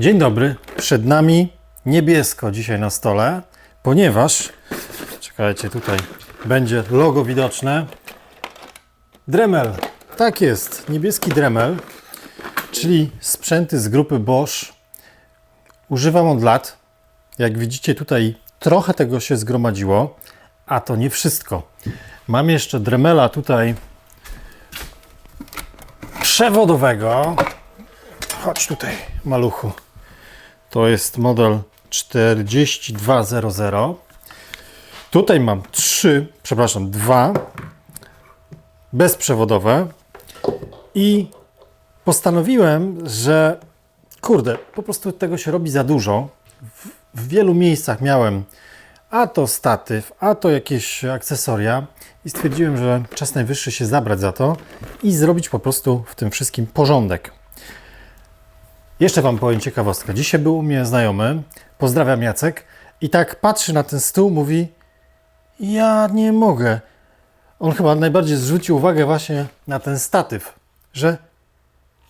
Dzień dobry. Przed nami niebiesko dzisiaj na stole, ponieważ, czekajcie, tutaj będzie logo widoczne. Dremel. Tak jest, niebieski Dremel, czyli sprzęty z grupy Bosch. Używam od lat. Jak widzicie tutaj trochę tego się zgromadziło, a to nie wszystko. Mam jeszcze Dremela tutaj przewodowego. Chodź tutaj, maluchu. To jest model 4200. Tutaj mam trzy, przepraszam, dwa bezprzewodowe i postanowiłem, że kurde, po prostu tego się robi za dużo. W, w wielu miejscach miałem a to statyw, a to jakieś akcesoria i stwierdziłem, że czas najwyższy się zabrać za to i zrobić po prostu w tym wszystkim porządek. Jeszcze Wam powiem ciekawostkę. Dzisiaj był u mnie znajomy, pozdrawiam Jacek, i tak patrzy na ten stół, mówi: Ja nie mogę. On chyba najbardziej zwrócił uwagę właśnie na ten statyw, że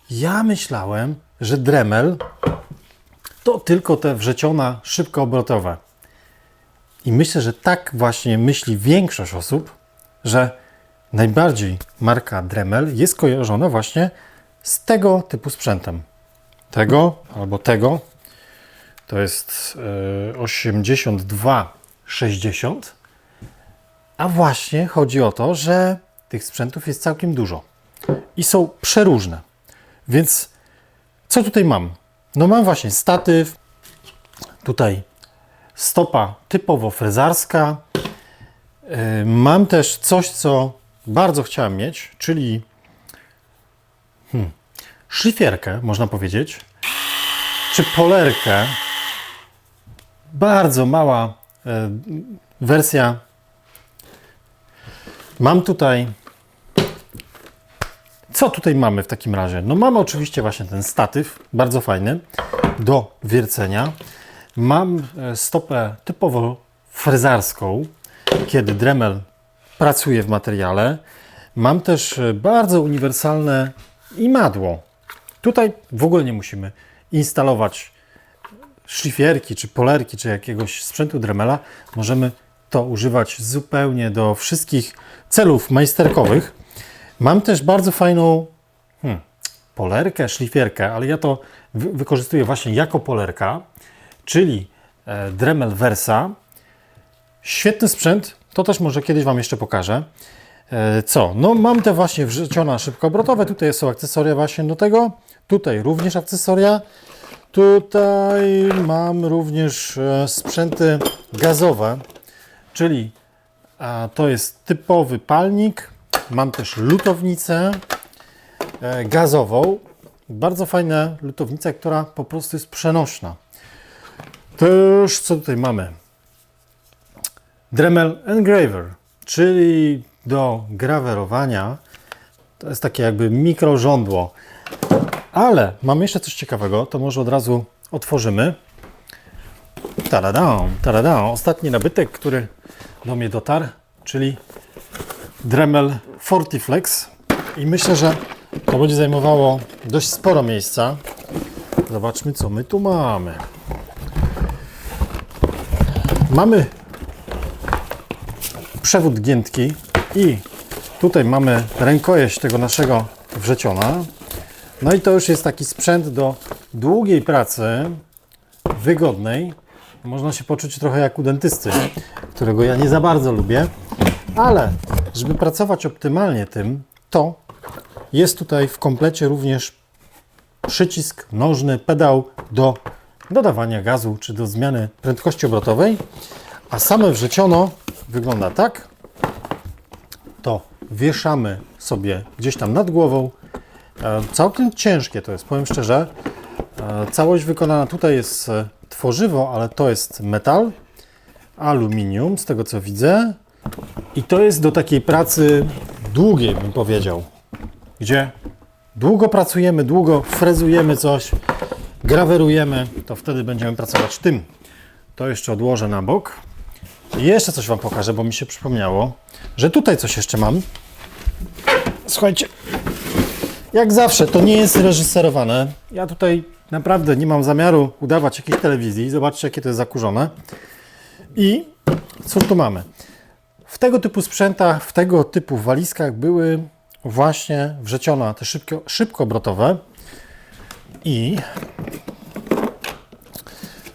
ja myślałem, że Dremel to tylko te wrzeciona szybkoobrotowe. I myślę, że tak właśnie myśli większość osób, że najbardziej marka Dremel jest kojarzona właśnie z tego typu sprzętem tego albo tego. To jest e, 82,60. A właśnie chodzi o to, że tych sprzętów jest całkiem dużo i są przeróżne. Więc co tutaj mam? No mam właśnie statyw, tutaj stopa typowo frezarska. E, Mam też coś, co bardzo chciałem mieć, czyli szlifierkę, można powiedzieć, czy polerkę. Bardzo mała e, wersja. Mam tutaj. Co tutaj mamy w takim razie? No mamy oczywiście właśnie ten statyw, bardzo fajny, do wiercenia. Mam e, stopę typowo frezarską, kiedy Dremel pracuje w materiale. Mam też e, bardzo uniwersalne imadło. Tutaj w ogóle nie musimy instalować szlifierki, czy polerki, czy jakiegoś sprzętu Dremela. Możemy to używać zupełnie do wszystkich celów majsterkowych. Mam też bardzo fajną hmm, polerkę, szlifierkę, ale ja to wy wykorzystuję właśnie jako polerka, czyli e, Dremel Versa. Świetny sprzęt, to też może kiedyś Wam jeszcze pokażę. E, Co? No mam te właśnie wrzeciona szybkoobrotowe, tutaj są akcesoria właśnie do tego, tutaj również akcesoria, tutaj mam również e, sprzęty gazowe, czyli to jest typowy palnik, mam też lutownicę e, gazową, bardzo fajna lutownica, która po prostu jest przenośna. Też co tutaj mamy? Dremel Engraver, czyli do grawerowania. To jest takie jakby mikrożądło. Ale mam jeszcze coś ciekawego, to może od razu otworzymy. Taradą, taradą. Ostatni nabytek, który do mnie dotarł, czyli Dremel Fortiflex. I myślę, że to będzie zajmowało dość sporo miejsca. Zobaczmy, co my tu mamy. Mamy przewód giętki i tutaj mamy rękojeść tego naszego wrzeciona. No i to już jest taki sprzęt do długiej pracy, wygodnej. Można się poczuć trochę jak u dentysty, którego ja nie za bardzo lubię, ale żeby pracować optymalnie tym, to jest tutaj w komplecie również przycisk nożny, pedał do dodawania gazu czy do zmiany prędkości obrotowej, a same wrzeciono wygląda tak. To wieszamy sobie gdzieś tam nad głową. E, Całkiem ciężkie to jest, powiem szczerze. E, Całość wykonana tutaj jest e, tworzywo, ale to jest metal, aluminium, z tego co widzę. I to jest do takiej pracy długiej, bym powiedział, gdzie długo pracujemy, długo frezujemy coś, grawerujemy, to wtedy będziemy pracować tym. To jeszcze odłożę na bok. I jeszcze coś Wam pokażę, bo mi się przypomniało, że tutaj coś jeszcze mam. Słuchajcie, jak zawsze, to nie jest reżyserowane. Ja tutaj naprawdę nie mam zamiaru udawać jakiejś telewizji. Zobaczcie, jakie to jest zakurzone. I cóż tu mamy? W tego typu sprzętach, w tego typu walizkach były właśnie wrzeciona te szybko, szybkoobrotowe. I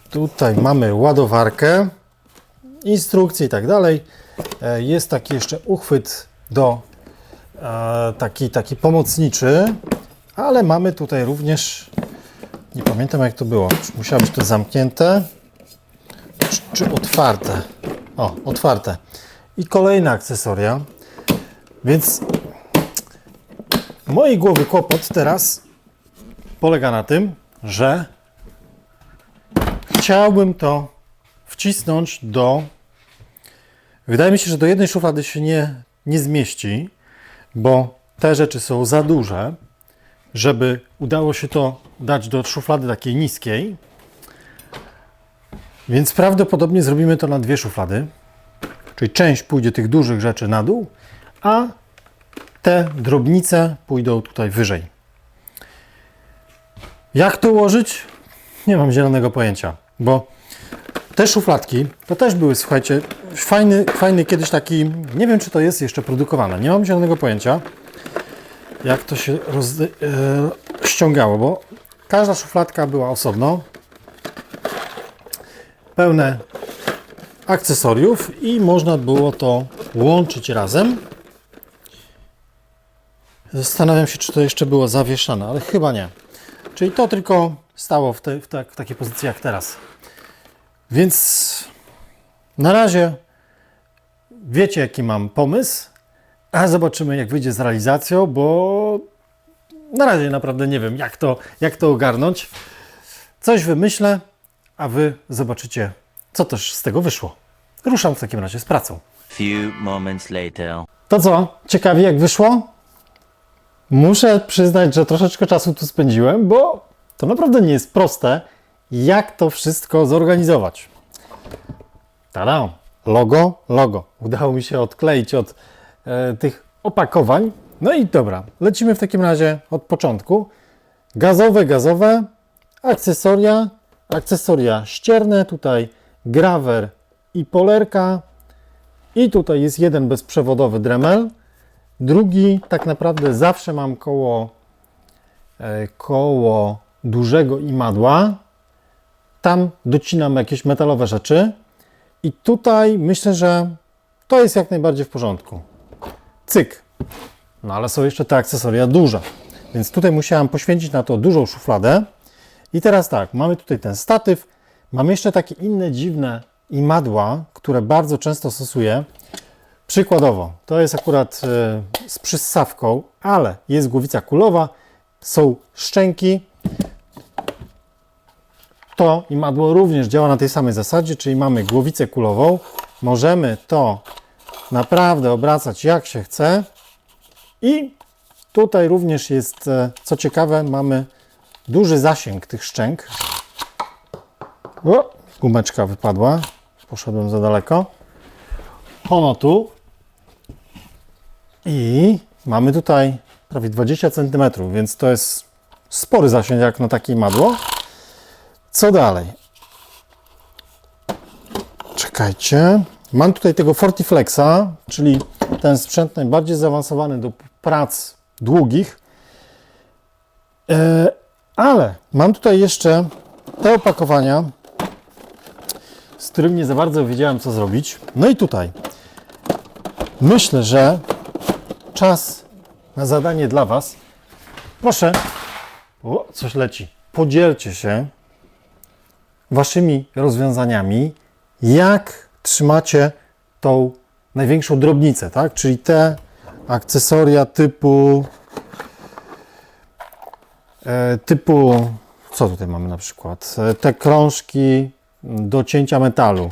tutaj mamy ładowarkę, instrukcje i tak dalej. E, Jest taki jeszcze uchwyt do taki, taki pomocniczy, ale mamy tutaj również, nie pamiętam jak to było, musiało być to zamknięte, czy, czy otwarte. O, otwarte. I kolejne akcesoria. Więc mojej głowy kłopot teraz polega na tym, że chciałbym to wcisnąć do. Wydaje mi się, że do jednej szuflady się nie, nie zmieści, bo te rzeczy są za duże, żeby udało się to dać do szuflady takiej niskiej. Więc prawdopodobnie zrobimy to na dwie szuflady. Czyli część pójdzie tych dużych rzeczy na dół, a te drobnice pójdą tutaj wyżej. Jak to ułożyć? Nie mam zielonego pojęcia, bo te szufladki to też były, słuchajcie, fajny, fajny kiedyś taki, nie wiem czy to jest jeszcze produkowane, nie mam zielonego pojęcia, jak to się roz, e, ściągało, bo każda szufladka była osobno, pełne akcesoriów i można było to łączyć razem. Zastanawiam się, czy to jeszcze było zawieszane, ale chyba nie. Czyli to tylko stało w, te, w, tak, w takiej pozycji jak teraz. Więc na razie wiecie, jaki mam pomysł, a zobaczymy, jak wyjdzie z realizacją, bo na razie naprawdę nie wiem, jak to, jak to ogarnąć. Coś wymyślę, a wy zobaczycie, co też z tego wyszło. Ruszam w takim razie z pracą. Few moments later. To co? Ciekawie jak wyszło? Muszę przyznać, że troszeczkę czasu tu spędziłem, bo to naprawdę nie jest proste, jak to wszystko zorganizować. Tada! Logo, logo. Udało mi się odkleić od e, tych opakowań. No i dobra, lecimy w takim razie od początku. Gazowe, gazowe, akcesoria, akcesoria ścierne, tutaj grawer i polerka. I tutaj jest jeden bezprzewodowy Dremel. Drugi tak naprawdę zawsze mam koło, e, koło dużego imadła. Tam docinam jakieś metalowe rzeczy. I tutaj myślę, że to jest jak najbardziej w porządku. Cyk. No ale są jeszcze te akcesoria duże. Więc tutaj musiałem poświęcić na to dużą szufladę. I teraz tak, mamy tutaj ten statyw. Mam jeszcze takie inne dziwne imadła, które bardzo często stosuję. Przykładowo, to jest akurat e, z przyssawką, ale jest głowica kulowa, są szczęki. To imadło również działa na tej samej zasadzie, czyli mamy głowicę kulową. Możemy to naprawdę obracać jak się chce. I tutaj również jest, e, co ciekawe, mamy duży zasięg tych szczęk. O, gumeczka wypadła, poszedłem za daleko. Ono tu. I mamy tutaj prawie 20 cm, więc to jest spory zasięg jak na takie madło. Co dalej? Czekajcie. Mam tutaj tego Fortiflexa, czyli ten sprzęt najbardziej zaawansowany do prac długich. E, ale mam tutaj jeszcze te opakowania, z którym nie za bardzo wiedziałem, co zrobić. No i tutaj myślę, że czas na zadanie dla Was. Proszę, o, coś leci. Podzielcie się Waszymi rozwiązaniami, jak trzymacie tą największą drobnicę, tak? Czyli te akcesoria typu e, typu co tutaj mamy na przykład? E, Te krążki do cięcia metalu,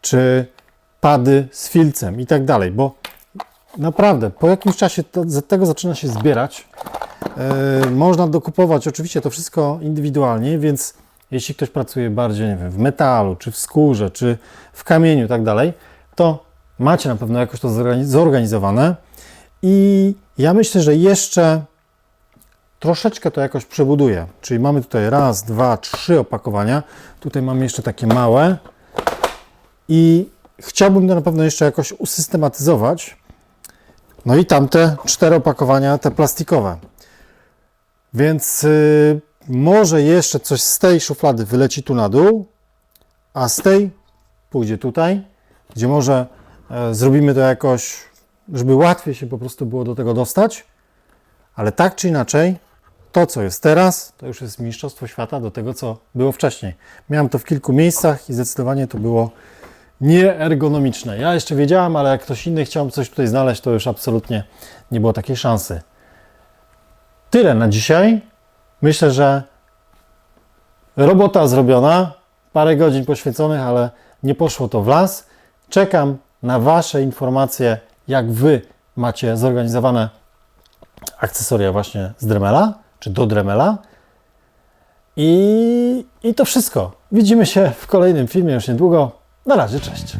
czy pady z filcem i tak dalej, bo naprawdę po jakimś czasie to, z tego zaczyna się zbierać. E, można dokupować oczywiście to wszystko indywidualnie, więc jeśli ktoś pracuje bardziej, nie wiem, w metalu, czy w skórze, czy w kamieniu i tak dalej, to macie na pewno jakoś to zorgani- zorganizowane. I ja myślę, że jeszcze troszeczkę to jakoś przebuduję. Czyli mamy tutaj raz, dwa, trzy opakowania. Tutaj mamy jeszcze takie małe. I chciałbym to na pewno jeszcze jakoś usystematyzować. No i tamte cztery opakowania, te plastikowe. Więc y, może jeszcze coś z tej szuflady wyleci tu na dół, a z tej pójdzie tutaj, gdzie może e, zrobimy to jakoś, żeby łatwiej się po prostu było do tego dostać. Ale tak czy inaczej, to co jest teraz, to już jest mistrzostwo świata do tego, co było wcześniej. Miałem to w kilku miejscach i zdecydowanie to było nieergonomiczne. Ja jeszcze wiedziałem, ale jak ktoś inny chciał coś tutaj znaleźć, to już absolutnie nie było takiej szansy. Tyle na dzisiaj. Myślę, że robota zrobiona, parę godzin poświęconych, ale nie poszło to w las. Czekam na Wasze informacje, jak Wy macie zorganizowane akcesoria właśnie z Dremela, czy do Dremela. I, I to wszystko. Widzimy się w kolejnym filmie już niedługo. Na razie, cześć.